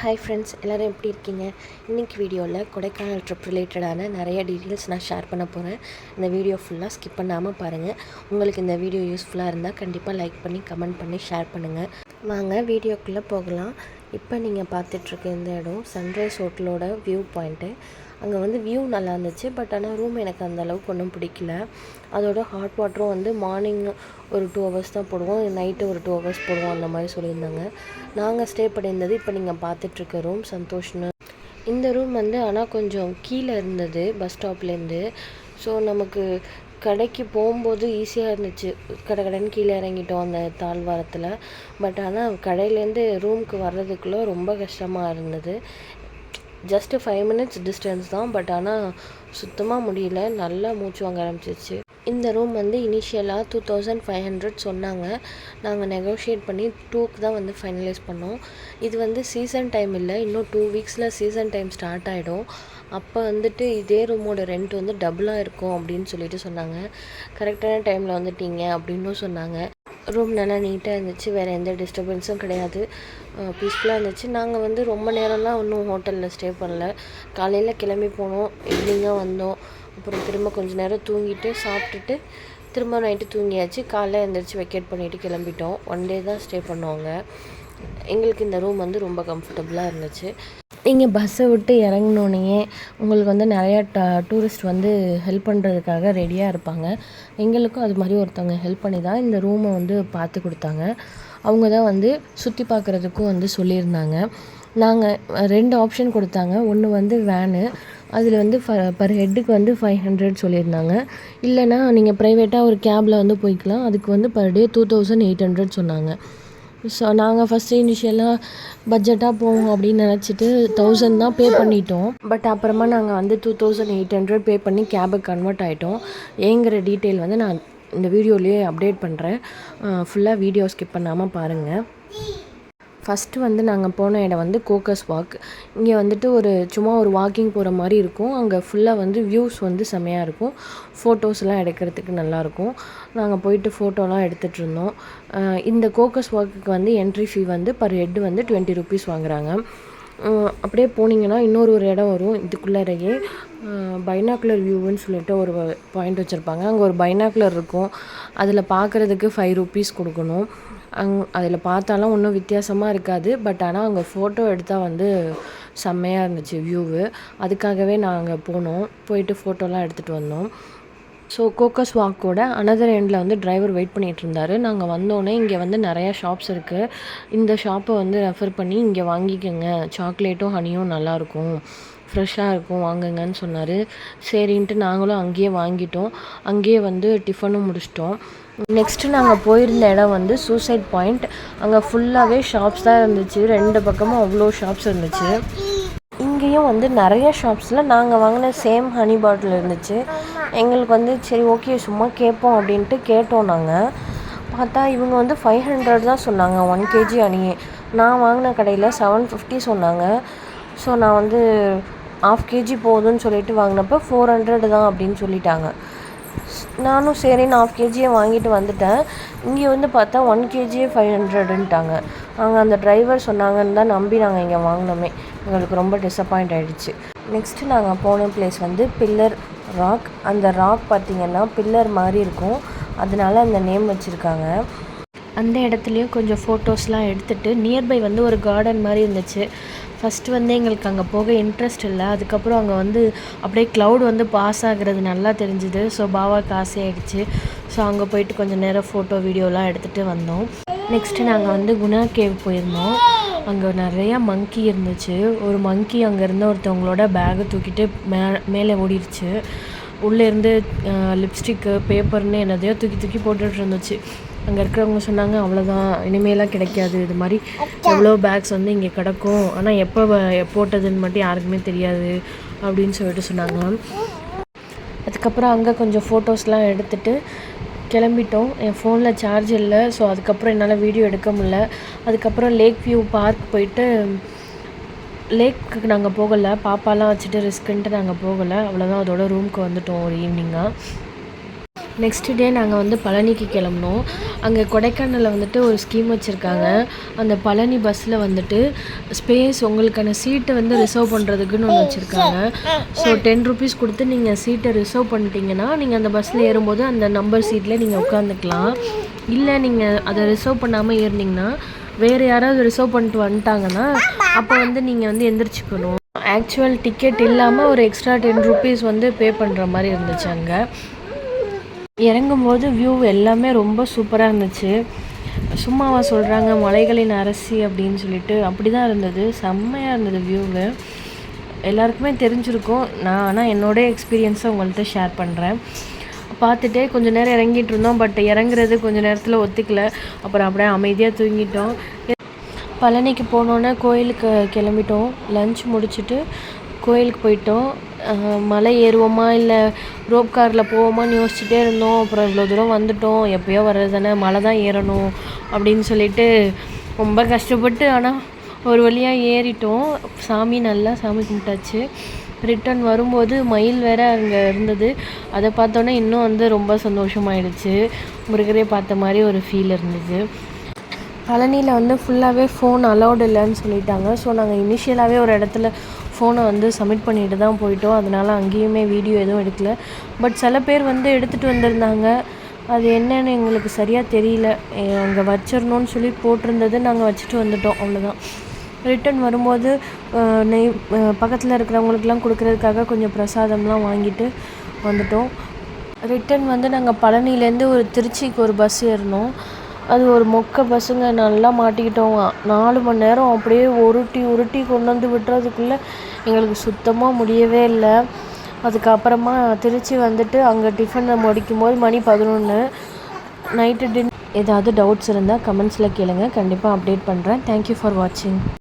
Hi friends எல்லோரும் எப்படி இருக்கீங்க? இன்றைக்கி வீடியோவில் கொடைக்கானல் ட்ரிப் ரிலேட்டடான நிறைய டீட்டெயில்ஸ் நான் ஷேர் பண்ண போகிறேன் இந்த வீடியோ ஃபுல்லாக ஸ்கிப் பண்ணாமல் பாருங்கள் உங்களுக்கு இந்த வீடியோ யூஸ்ஃபுல்லாக இருந்தால் கண்டிப்பாக லைக் பண்ணி கமெண்ட் பண்ணி ஷேர் பண்ணுங்கள் வாங்க வீடியோக்குள்ளே போகலாம். இப்போ நீங்கள் பார்த்துட்ருக்க இந்த இடம் சன்ரைஸ் ஹோட்டலோட வியூ பாயிண்ட்டு அங்கே வந்து வியூ நல்லா இருந்துச்சு. பட் ஆனால் ரூம் எனக்கு அந்த அளவுக்கு ஒன்றும் பிடிக்கல. அதோட ஹாட் வாட்டரும் வந்து மார்னிங் ஒரு டூ ஹவர்ஸ் தான் போடுவோம். நைட்டு ஒரு டூ ஹவர்ஸ் போடுவோம் அந்த மாதிரி சொல்லியிருந்தாங்க. நாங்கள் ஸ்டே பண்ணியிருந்தது இப்போ நீங்கள் பார்த்துட்ருக்க ரூம் சந்தோஷ்னு. இந்த ரூம் வந்து ஆனால் கொஞ்சம் கீழே இருந்தது பஸ் ஸ்டாப்லேருந்து ஸோ நமக்கு கடைக்கு போகும்போது ஈஸியாக இருந்துச்சு. கடை கடைன்னு கீழே இறங்கிட்டோம் அந்த தாழ்வாரத்தில். பட் ஆனால் கடையிலேருந்து ரூமுக்கு வர்றதுக்குள்ளே ரொம்ப கஷ்டமாக இருந்தது. ஜஸ்ட்டு ஃபைவ் மினிட்ஸ் டிஸ்டன்ஸ் தான் பட் ஆனால் சுத்தமாக முடியல. நல்லா மூச்சு வாங்க ஆரம்பிச்சிச்சு இந்த ரூம் வந்து இனிஷியலாக டூ தௌசண்ட் ஃபைவ் ஹண்ட்ரட் சொன்னாங்க. நாங்கள் நெகோஷியேட் பண்ணி டூக்கு தான் வந்து ஃபைனலைஸ் பண்ணோம். இது வந்து சீசன் டைம் இல்லை. இன்னும் டூ வீக்ஸில் சீசன் டைம் ஸ்டார்ட் ஆகிடும் அப்போ வந்துட்டு இதே ரூமோட ரெண்ட் வந்து டபுளாக இருக்கும் அப்படின்னு சொல்லிட்டு சொன்னாங்க. கரெக்டான டைமில் வந்துட்டீங்க அப்படின்னும் சொன்னாங்க. ரூம் நல்லா நீட்டாக இருந்துச்சு. வேறு எந்த டிஸ்டர்பன்ஸும் கிடையாது. பீஸ்ஃபுல்லாக இருந்துச்சு. நாங்கள் வந்து ரொம்ப நேரம்லாம் ஒன்றும் ஹோட்டலில் ஸ்டே பண்ணல. காலையில் கிளம்பி போனோம். ஈவினிங்காக வந்தோம். அப்புறம் திரும்ப கொஞ்சம் நேரம் தூங்கிட்டு சாப்பிட்டுட்டு திரும்ப நைட்டு தூங்கியாச்சு. காலைல எழுந்திரிச்சு வெக்கேட் பண்ணிவிட்டு கிளம்பிட்டோம். ஒன் டே தான் ஸ்டே பண்ணுவாங்க. எங்களுக்கு இந்த ரூம் வந்து ரொம்ப கம்ஃபர்டபுளாக இருந்துச்சு. நீங்கள் பஸ்ஸை விட்டு இறங்கினோடனே உங்களுக்கு வந்து நிறையா ட டூரிஸ்ட் வந்து ஹெல்ப் பண்ணுறதுக்காக ரெடியாக இருப்பாங்க. எங்களுக்கும் அது மாதிரி ஒருத்தவங்க ஹெல்ப் பண்ணி தான் இந்த ரூமை வந்து பார்த்து கொடுத்தாங்க. அவங்க தான் வந்து சுற்றி பார்க்குறதுக்கும் வந்து சொல்லியிருந்தாங்க. நாங்கள் ரெண்டு ஆப்ஷன் கொடுத்தாங்க. ஒன்று வந்து வேனு அதில் வந்து ஃப பர் ஹெட்டுக்கு வந்து ஃபைவ் ஹண்ட்ரட் சொல்லியிருந்தாங்க. இல்லைனா நீங்கள் ப்ரைவேட்டாக ஒரு கேபில் வந்து போய்க்கலாம். அதுக்கு வந்து per day two thousand eight hundred சொன்னாங்க. ஸோ நாங்கள் ஃபஸ்ட்டு இனிஷியலாக பட்ஜெட்டாக போவோம் அப்படின்னு நினச்சிட்டு தௌசண்ட் தான் பே பண்ணிட்டோம். பட் அப்புறமா நாங்கள் வந்து two thousand eight hundred pay பண்ணி கேபுக்கு கன்வெர்ட் ஆகிட்டோம் ஏங்கிற டீட்டெயில் வந்து நான் இந்த வீடியோலேயே அப்டேட் பண்ணுறேன் ஃபுல்லாக வீடியோ ஸ்கிப் பண்ணாமல் பாருங்கள் ஃபஸ்ட்டு வந்து நாங்கள் போன இடம் வந்து கோக்கஸ் வாக் இங்கே வந்துட்டு ஒரு சும்மா ஒரு வாக்கிங் போகிற மாதிரி இருக்கும். அங்கே ஃபுல்லாக வந்து வியூஸ் வந்து செம்மையாக இருக்கும். ஃபோட்டோஸ்லாம் எடுக்கிறதுக்கு நல்லாயிருக்கும் நாங்கள் போயிட்டு ஃபோட்டோலாம் எடுத்துகிட்டு இருந்தோம். இந்த கோக்கஸ் வாக்குக்கு வந்து என்ட்ரி ஃபீ வந்து பர் ஹெட் வந்து டுவெண்ட்டி ருபீஸ் வாங்குகிறாங்க அப்படியே போனீங்கன்னா இன்னொரு ஒரு இடம் வரும். இதுக்குள்ளாரையே பைனாக்குலர் வியூவுன்னு சொல்லிட்டு ஒரு பாயிண்ட் வச்சுருப்பாங்க. அங்கே ஒரு பைனாக்குலர் இருக்கும். அதில் பார்க்குறதுக்கு ஃபைவ் ருபீஸ் கொடுக்கணும். அங் அதில் பார்த்தாலும் ஒன்றும் வித்தியாசமாக இருக்காது. பட் ஆனால் அங்கே ஃபோட்டோ எடுத்தால் வந்து செம்மையாக இருந்துச்சு வியூவு அதுக்காகவே நாங்கள் போனோம். போயிட்டு ஃபோட்டோலாம் எடுத்துகிட்டு வந்தோம். ஸோ கோக்கஸ் வாக்கோட அனதர் எண்டில் வந்து டிரைவர் வெயிட் பண்ணிகிட்டு இருந்தார் நாங்கள் வந்தோடனே இங்கே வந்து நிறையா ஷாப்ஸ் இருக்குது இந்த ஷாப்பை வந்து ரெஃபர் பண்ணி இங்கே வாங்கிக்கோங்க. சாக்லேட்டும் ஹனியும் நல்லாயிருக்கும் ஃப்ரெஷ்ஷாக இருக்கும். வாங்குங்கன்னு சொன்னார். சரின்ட்டு நாங்களும் அங்கேயே வாங்கிட்டோம். அங்கேயே வந்து டிஃபனும் முடிச்சிட்டோம். நெக்ஸ்ட்டு நாங்கள் போயிருந்த இடம் வந்து சூசைட் பாயிண்ட் அங்கே ஃபுல்லாகவே ஷாப்ஸ் தான் இருந்துச்சு. ரெண்டு பக்கமும் அவ்வளோ ஷாப்ஸ் இருந்துச்சு. இங்கேயும் வந்து நிறைய ஷாப்ஸில் நாங்கள் வாங்கின சேம் ஹனி பாட்டில் இருந்துச்சு. எங்களுக்கு வந்து சரி ஓகே சும்மா கேட்போம் அப்படின்ட்டு கேட்டோம் நாங்கள் பார்த்தா இவங்க வந்து ஃபைவ் ஹண்ட்ரட் தான் சொன்னாங்க ஒன் கேஜி அணியே நான் வாங்கின கடையில் செவன் ஃபிஃப்டி சொன்னாங்க. ஸோ நான் வந்து ஆஃப் கேஜி போதும்னு சொல்லிட்டு வாங்கினப்போ ஃபோர் ஹண்ட்ரட் தான் அப்படின்னு சொல்லிட்டாங்க. நானும் சரின்னு ஆஃப் கேஜியே வாங்கிட்டு வந்துட்டேன். இங்கே வந்து பார்த்தா ஒன் கேஜியே ஃபைவ் ஹண்ட்ரடுன்ட்டாங்க நாங்கள் அந்த டிரைவர் சொன்னாங்கன்னு தான் நம்பி நாங்கள் இங்கே வாங்கினோமே. எங்களுக்கு ரொம்ப டிசப்பாயிண்ட் ஆகிடுச்சு நெக்ஸ்ட்டு நாங்கள் போன பிளேஸ் வந்து பில்லர் ராக் அந்த ராக் பார்த்திங்கன்னா பில்லர் மாதிரி இருக்கும். அதனால அந்த நேம் வச்சுருக்காங்க. அந்த இடத்துலையும் கொஞ்சம் ஃபோட்டோஸ்லாம் எடுத்துகிட்டு நியர்பை வந்து ஒரு கார்டன் மாதிரி இருந்துச்சு. ஃபஸ்ட்டு வந்து எங்களுக்கு அங்கே போக இன்ட்ரெஸ்ட் இல்லை. அதுக்கப்புறம் அங்கே வந்து அப்படியே க்ளவுட் வந்து பாஸ் ஆகுறது நல்லா தெரிஞ்சுது. ஸோ பாவாக்கு ஆசையாயிடுச்சு. ஸோ அங்கே போயிட்டு கொஞ்சம் நேரம் ஃபோட்டோ வீடியோலாம் எடுத்துகிட்டு வந்தோம். நெக்ஸ்ட்டு நாங்கள் வந்து குணா கேவ் போயிருந்தோம். அங்கே நிறையா மங்கி இருந்துச்சு. ஒரு மங்கி அங்கேருந்து ஒருத்தவங்களோட பேகை தூக்கிட்டு மே மேலே ஓடிடுச்சு உள்ளேருந்து லிப்ஸ்டிக்கு பேப்பர்னு என்னதையோ தூக்கி தூக்கி போட்டுட்டு இருந்துச்சு. அங்கே இருக்கிறவங்க சொன்னாங்க அவ்வளோதான் இனிமேலாம் கிடைக்காது. இது மாதிரி எவ்வளோ பேக்ஸ் வந்து இங்கே கிடக்கும். ஆனால் எப்போ போட்டதுன்னு மட்டும் யாருக்குமே தெரியாது அப்படின்னு சொல்லிட்டு சொன்னாங்க. அதுக்கப்புறம் அங்கே கொஞ்சம் ஃபோட்டோஸ்லாம் எடுத்துகிட்டு கிளம்பிட்டோம். என் ஃபோனில் சார்ஜ் இல்லை. ஸோ அதுக்கப்புறம் என்னால் வீடியோ எடுக்க முடில அதுக்கப்புறம் லேக் வியூ பார்க் போயிட்டு லேக்கு நாங்கள் போகலை. பாப்பாலாம் வச்சுட்டு ரிஸ்க்குன்ட்டு நாங்கள் போகலை. அவ்வளோதான் அதோட ரூமுக்கு வந்துட்டோம் ஒரு ஈவினிங்காக நெக்ஸ்ட் டே நாங்கள் வந்து பழனிக்கு கிளம்புனோம். அங்கே கொடைக்கானலில் வந்துட்டு ஒரு ஸ்கீம் வச்சுருக்காங்க. அந்த பழனி பஸ்ஸில் வந்துட்டு ஸ்பேஸ் உங்களுக்கான சீட்டை வந்து ரிசர்வ் பண்ணுறதுக்குன்னு ஒன்று வச்சுருக்காங்க. ஸோ டென் ருபீஸ் கொடுத்து நீங்கள் சீட்டை ரிசர்வ் பண்ணிட்டீங்கன்னா நீங்கள் அந்த பஸ்ஸில் ஏறும்போது அந்த நம்பர் சீட்டில் நீங்கள் உட்காந்துக்கலாம் இல்லை நீங்கள் அதை ரிசர்வ் பண்ணாமல் ஏறினீங்கன்னா வேறு யாராவது ரிசர்வ் பண்ணிட்டு வந்துட்டாங்கன்னா அப்போ வந்து நீங்கள் வந்து எந்திரிச்சுக்கணும். ஆக்சுவல் டிக்கெட் இல்லாமல் ஒரு எக்ஸ்ட்ரா டென் ருபீஸ் வந்து பே பண்ணுற மாதிரி இருந்துச்சு அங்கே. இறங்கும்போது வியூ எல்லாமே ரொம்ப சூப்பராக இருந்துச்சு. சும்மாவா சொல்கிறாங்க மலைகளின் அரசி அப்படின்னு சொல்லிட்டு அப்படி தான் இருந்தது. செம்மையாக இருந்தது வியூவு எல்லாருக்குமே தெரிஞ்சிருக்கும். நான் ஆனால் என்னோடய எக்ஸ்பீரியன்ஸை உங்கள்கிட்ட ஷேர் பண்ணுறேன் பார்த்துட்டே கொஞ்ச நேரம் இறங்கிட்டு இருந்தோம் பட் இறங்குறது கொஞ்ச நேரத்தில் ஒத்துக்கல. அப்புறம் அப்படியே அமைதியாக தூங்கிட்டோம். பழனிக்கு போனோன்னே கோயிலுக்கு கிளம்பிட்டோம். லஞ்ச் முடிச்சுட்டு கோயிலுக்கு போயிட்டோம். மலை ஏறுவோமா இல்லை ரோப் காரில் போவோமான்னு யோசிச்சுட்டே இருந்தோம். அப்புறம் இவ்வளோ தூரம் வந்துட்டோம். எப்போயோ வர்றது தானே மலை தான் ஏறணும் அப்படின்னு சொல்லிட்டு ரொம்ப கஷ்டப்பட்டு ஆனால் ஒரு வழியாக ஏறிட்டோம். சாமி நல்லா சாமி கும்பிட்டாச்சு. ரிட்டன் வரும்போது மயில் வேற அங்கே இருந்தது. அதை பார்த்தோன்னே இன்னும் வந்து ரொம்ப சந்தோஷமாயிடுச்சு. முருகரே பார்த்த மாதிரி ஒரு ஃபீல் இருந்தது. பழனியில் வந்து ஃபுல்லாகவே ஃபோன் அலௌடு இல்லைன்னு சொல்லிட்டாங்க. ஸோ நாங்கள் இனிஷியலாகவே ஒரு இடத்துல ஃபோனை வந்து சப்மிட் பண்ணிட்டு தான் போயிட்டோம். அதனால் அங்கேயுமே வீடியோ எதுவும் எடுக்கல. பட் சில பேர் வந்து எடுத்துகிட்டு வந்திருந்தாங்க. அது என்னன்னு எங்களுக்கு சரியாக தெரியல. அங்கே வச்சிடணும்னு சொல்லி போட்டிருந்தது. நாங்கள் வச்சுட்டு வந்துட்டோம். அவ்வளோதான் ரிட்டன் வரும்போது நெய் பக்கத்தில் இருக்கிறவங்களுக்குலாம் கொடுக்கறதுக்காக கொஞ்சம் பிரசாதம்லாம் வாங்கிட்டு வந்துட்டோம். ரிட்டன் வந்து நாங்கள் பழனிலேருந்து ஒரு திருச்சிக்கு ஒரு பஸ் ஏறினோம். அது ஒரு மொக்க பஸ்ஸுங்க நல்லா மாட்டிக்கிட்டோம். நாலு மணி நேரம் அப்படியே உருட்டி உருட்டி கொண்டு வந்து விட்டுறதுக்குள்ளே எங்களுக்கு சுத்தமாக முடியவே இல்லை. அதுக்கப்புறமா திருச்சி வந்துட்டு அங்கே டிஃபனை முடிக்கும் போது மணி பதினொன்று நைட்டு டின் ஏதாவது டவுட்ஸ் இருந்தால் கமெண்ட்ஸில் கேளுங்க. கண்டிப்பாக அப்டேட் பண்ணுறேன் தேங்க்யூ ஃபார் வாட்சிங்